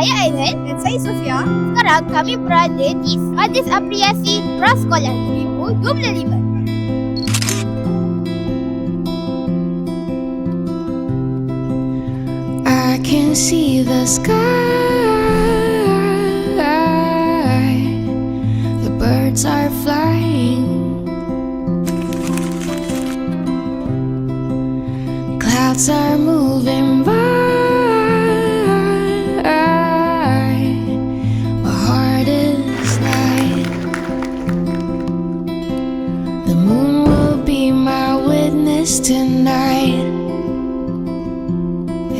dengan dan saya Sofia. Sekarang kami berada di Majlis Apresiasi Prasekolah 2025. I can see the sky. The birds are flying. Clouds are moving tonight.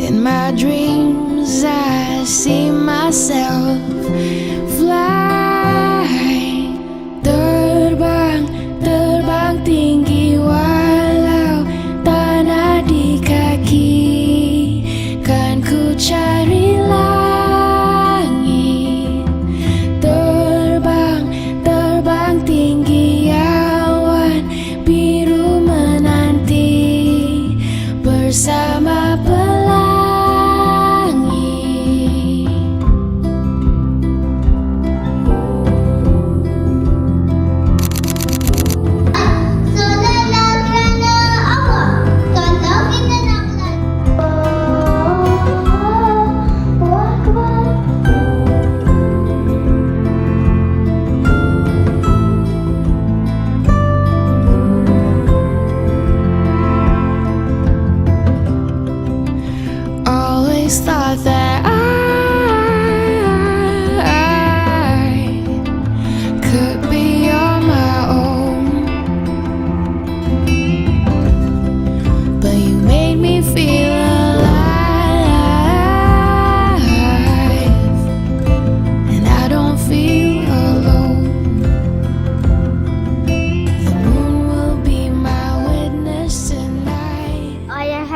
In my dreams, I see myself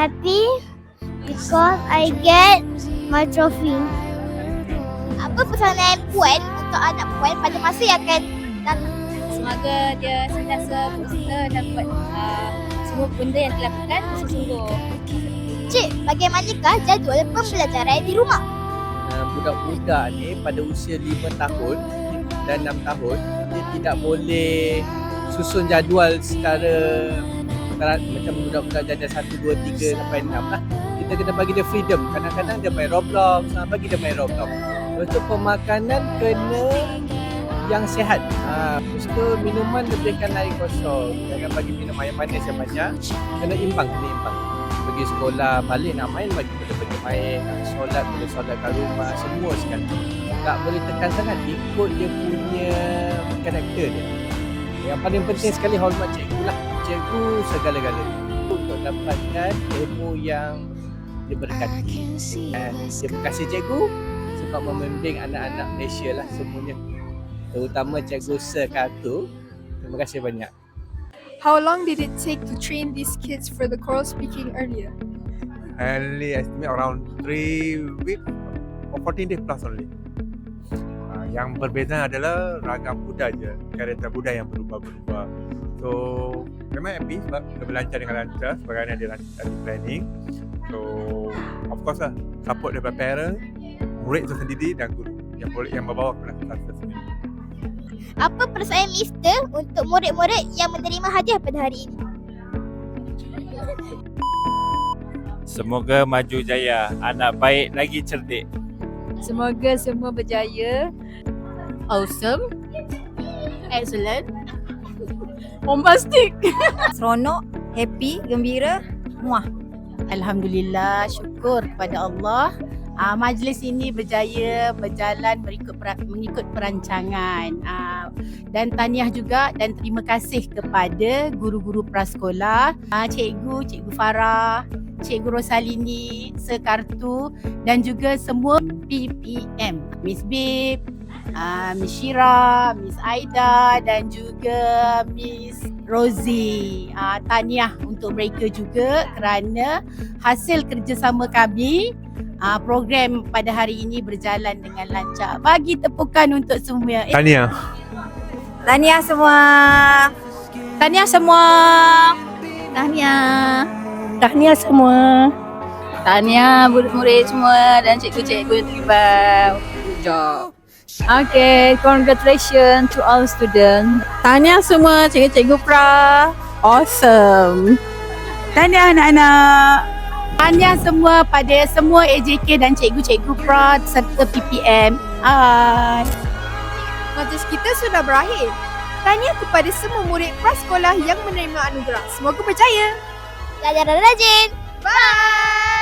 happy because I get my trophy. Apa pesanan Puan untuk anak Puan pada masa yang akan datang? Semoga dia sentiasa berusaha dan buat uh, semua benda yang dilakukan bersungguh. Cik, bagaimanakah jadual pembelajaran di rumah? uh, budak-budak ni pada usia 5 tahun dan 6 tahun dia tidak boleh susun jadual secara- macam budak-budak jadual 1, 2, 3 sampai 6 lah. Kita kena bagi dia freedom. Kadang-kadang dia main Roblox, ha, bagi dia main Roblox. Lepas tu pemakanan kena yang sihat. Ha, lepas tu minuman lebihkan air kosong. Jangan bagi minum air manis yang banyak. Kena imbang, kena imbang. Pergi sekolah, balik nak main, bagi boleh pergi main. Nak solat, boleh solat kat rumah. Semua sekali. Tak boleh tekan sangat. Ikut dia punya karakter dia. Yang paling penting sekali hormat cikgu. Cikgu segala-galanya. Untuk dapatkan ilmu yang diberkati. Dan terima kasih cikgu sebab membimbing anak-anak Malaysia lah semuanya. Terutama cikgu Sir Kartu. Terima kasih banyak. How long did it take to train these kids for the choral speaking earlier? Only estimate around 3 weeks or 14 days plus only. Uh, yang berbeza adalah ragam Buddha je, karakter Buddha yang berubah-berubah. So, memang happy sebab kita berlancar dengan lancar sebagainya dia di planning. So, of course lah, support daripada parent, murid itu sendiri dan guru yang boleh yang membawa kelas kelas tersebut. Apa perasaan Mister untuk murid-murid yang menerima hadiah pada hari ini? Semoga maju jaya, anak baik lagi cerdik. Semoga semua berjaya. Awesome. Excellent. Bombastic. seronok, happy, gembira, muah. Alhamdulillah, syukur kepada Allah. Uh, majlis ini berjaya berjalan mengikut per, mengikut perancangan. Uh, dan tahniah juga dan terima kasih kepada guru-guru prasekolah, uh, cikgu, cikgu Farah, cikgu Rosalini, Sekartu dan juga semua PPM. Miss Bib, uh, Miss Shira, Miss Aida dan juga Miss Rosie. Uh, tahniah untuk mereka juga kerana hasil kerjasama kami uh, program pada hari ini berjalan dengan lancar. Bagi tepukan untuk semua. Eh, Tahniah. tahniah semua. Tahniah semua. Tahniah. Tahniah semua. Tahniah murid-murid semua dan cikgu-cikgu yang terlibat. job. Okay, congratulations to all students. Tahniah semua cikgu-cikgu pra. Awesome. Tahniah anak-anak. Tahniah semua pada semua AJK dan cikgu-cikgu pra serta PPM. Hai. Majlis kita sudah berakhir. Tanya kepada semua murid prasekolah yang menerima anugerah. Semoga berjaya. Belajar dan rajin. Bye.